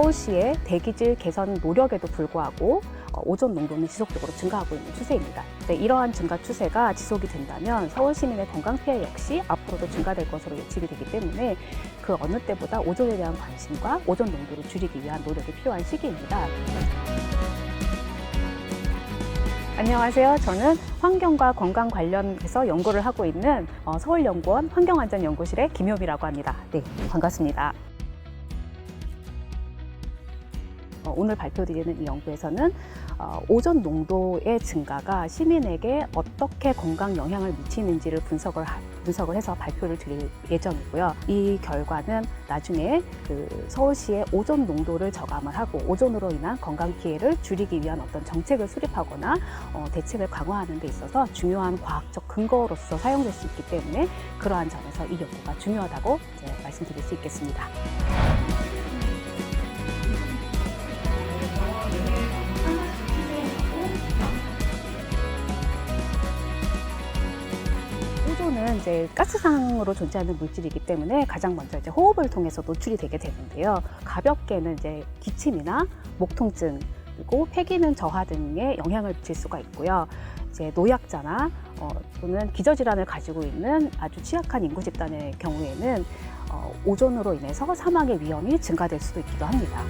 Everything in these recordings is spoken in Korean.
서울시의 대기질 개선 노력에도 불구하고 어, 오존 농도는 지속적으로 증가하고 있는 추세입니다. 네, 이러한 증가 추세가 지속이 된다면 서울 시민의 건강 피해 역시 앞으로도 증가될 것으로 예측이 되기 때문에 그 어느 때보다 오존에 대한 관심과 오존 농도를 줄이기 위한 노력이 필요한 시기입니다. 안녕하세요. 저는 환경과 건강 관련해서 연구를 하고 있는 어, 서울연구원 환경안전연구실의 김효비라고 합니다. 네, 반갑습니다. 오늘 발표드리는 이 연구에서는 어, 오존 농도의 증가가 시민에게 어떻게 건강 영향을 미치는지를 분석을, 하- 분석을 해서 발표를 드릴 예정이고요. 이 결과는 나중에 그 서울시의 오존 농도를 저감을 하고 오존으로 인한 건강 피해를 줄이기 위한 어떤 정책을 수립하거나 어, 대책을 강화하는 데 있어서 중요한 과학적 근거로서 사용될 수 있기 때문에 그러한 점에서 이 연구가 중요하다고 말씀드릴 수 있겠습니다. 오존은 이제 가스상으로 존재하는 물질이기 때문에 가장 먼저 이제 호흡을 통해서 노출이 되게 되는데요. 가볍게는 이제 기침이나 목 통증 그리고 폐기능 저하 등에 영향을 미칠 수가 있고요. 이제 노약자나 어, 또는 기저질환을 가지고 있는 아주 취약한 인구 집단의 경우에는 어, 오존으로 인해서 사망의 위험이 증가될 수도 있기도 합니다.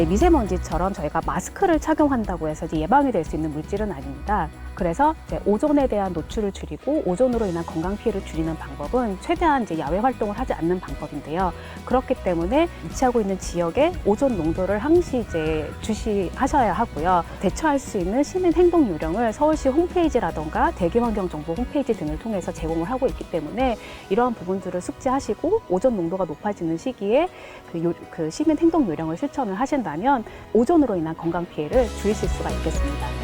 이제 미세먼지처럼 저희가 마스크를 착용한다고 해서 예방이 될 수 있는 물질은 아닙니다. 그래서 오존에 대한 노출을 줄이고 오존으로 인한 건강 피해를 줄이는 방법은 최대한 이제 야외 활동을 하지 않는 방법인데요. 그렇기 때문에 위치하고 있는 지역의 오존 농도를 항시 이제 주시하셔야 하고요. 대처할 수 있는 시민 행동 요령을 서울시 홈페이지라던가 대기환경정보 홈페이지 등을 통해서 제공을 하고 있기 때문에 이러한 부분들을 숙지하시고 오존 농도가 높아지는 시기에 그, 요- 그 시민 행동 요령을 실천을 하신다면 오존으로 인한 건강 피해를 줄이실 수가 있겠습니다.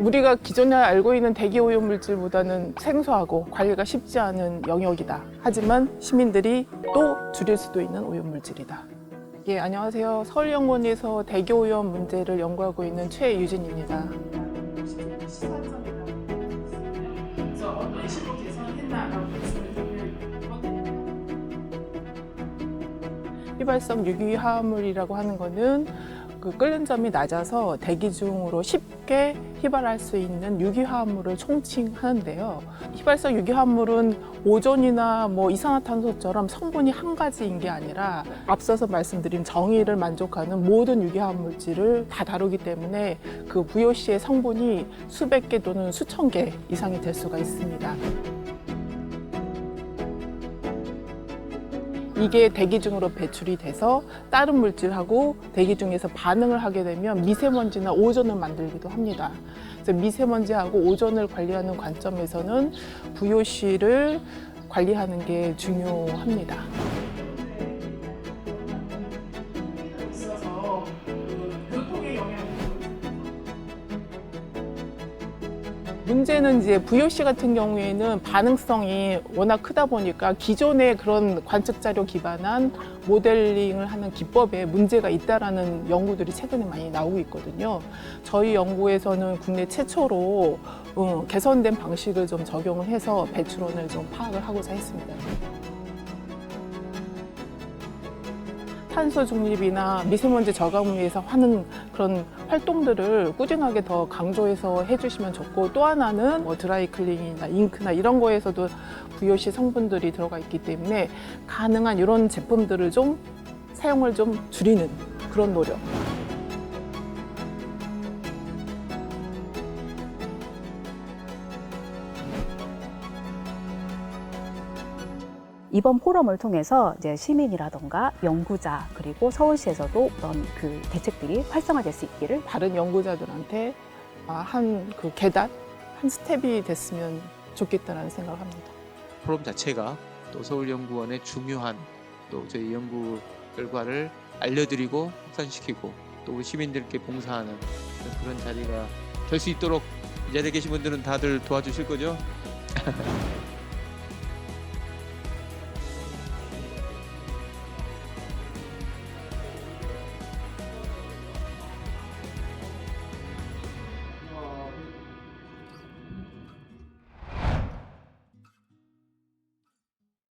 우리가 기존에 알고 있는 대기 오염 물질보다는 생소하고 관리가 쉽지 않은 영역이다. 하지만 시민들이 또 줄일 수도 있는 오염 물질이다. 예, 안녕하세요. 서울연구원에서 대기 오염 문제를 연구하고 있는 최유진입니다. 휘발성 유기화합물이라고 하는 거는 그 끓는 점이 낮아서 대기 중으로 쉽게 휘발할 수 있는 유기화합물을 총칭하는데요. 휘발성 유기화합물은 오존이나 뭐 이산화탄소처럼 성분이 한 가지인 게 아니라 앞서서 말씀드린 정의를 만족하는 모든 유기화합물질을 다 다루기 때문에 그 VOC의 성분이 수백 개 또는 수천 개 이상이 될 수가 있습니다. 이게 대기 중으로 배출이 돼서 다른 물질하고 대기 중에서 반응을 하게 되면 미세먼지나 오존을 만들기도 합니다. 그래서 미세먼지하고 오존을 관리하는 관점에서는 VOC를 관리하는 게 중요합니다. 문제는 이제 VOC 같은 경우에는 반응성이 워낙 크다 보니까 기존의 그런 관측 자료 기반한 모델링을 하는 기법에 문제가 있다라는 연구들이 최근에 많이 나오고 있거든요. 저희 연구에서는 국내 최초로 어, 개선된 방식을 좀 적용을 해서 배출원을 좀 파악을 하고자 했습니다. 탄소 중립이나 미세먼지 저감을 위해서 하는 그런 활동들을 꾸준하게 더 강조해서 해주시면 좋고 또 하나는 뭐 드라이클링이나 잉크나 이런 거에서도 VOC 성분들이 들어가 있기 때문에 가능한 이런 제품들을 좀 사용을 좀 줄이는 그런 노력. 이번 포럼을 통해서 이제 시민이라던가 연구자 그리고 서울시에서도 그런 그 대책들이 활성화될 수 있기를 다른 연구자들한테 아, 한그 계단, 한 스텝이 됐으면 좋겠다라는 생각을 합니다. 포럼 자체가 또 서울연구원의 중요한 또 저희 연구 결과를 알려드리고 확산시키고 또 우리 시민들께 봉사하는 그런 자리가 될 수 있도록 이 자리에 계신 분들은 다들 도와주실 거죠?